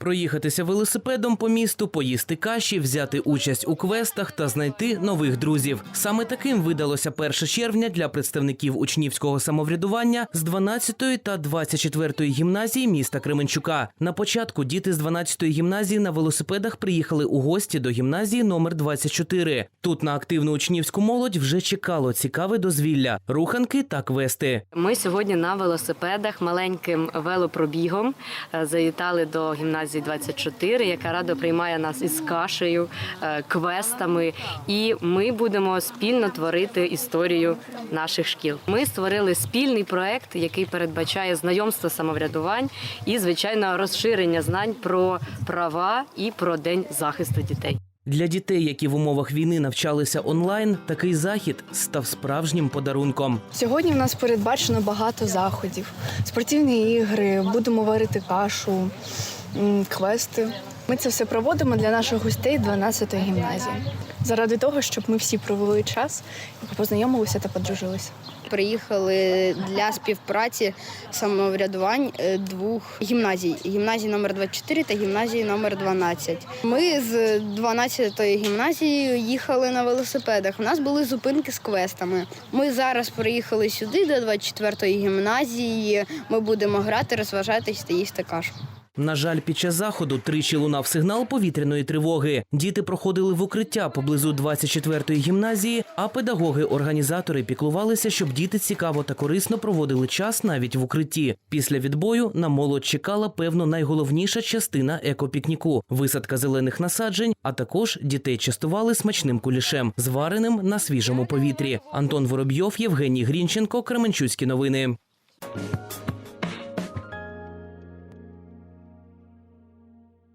Проїхатися велосипедом по місту, поїсти каші, взяти участь у квестах та знайти нових друзів. Саме таким видалося 1 червня для представників учнівського самоврядування з 12-ї та 24-ї гімназії міста Кременчука. На початку діти з 12-ї гімназії на велосипедах приїхали у гості до гімназії номер 24. Тут на активну учнівську молодь вже чекало цікаве дозвілля, руханки та квести. Ми сьогодні на велосипедах маленьким велопробігом е, завітали до гімназії 24, яка радо приймає нас із кашею, е, квестами. І ми будемо спільно творити історію наших шкіл. Ми створили спільний проект, який передбачає знайомство самоврядувань і, звичайно, розширення знань про права і про день захисту дітей. Для дітей, які в умовах війни навчалися онлайн, такий захід став справжнім подарунком. Сьогодні в нас передбачено багато заходів: спортивні ігри, будемо варити кашу, квести. Ми це все проводимо для наших гостей 12-ї гімназії. Заради того, щоб ми всі провели час познайомилися та подружилися. Приїхали для співпраці самоврядувань е, двох гімназій: гімназії номер 24 та гімназії номер 12. Ми з 12-ї гімназії їхали на велосипедах. У нас були зупинки з квестами. Ми зараз приїхали сюди, до 24-ї гімназії. Ми будемо грати, розважатись та їсти кашу. На жаль, під час заходу тричі лунав сигнал повітряної тривоги. Діти проходили в укриття поблизу 24-ї гімназії, а педагоги-організатори піклувалися, щоб діти цікаво та корисно проводили час навіть в укритті. Після відбою на молодь чекала певно найголовніша частина екопікніку висадка зелених насаджень, а також дітей частували смачним кулішем, звареним на свіжому повітрі. Антон Воробйов, Євгеній Грінченко, Кременчуцькі новини.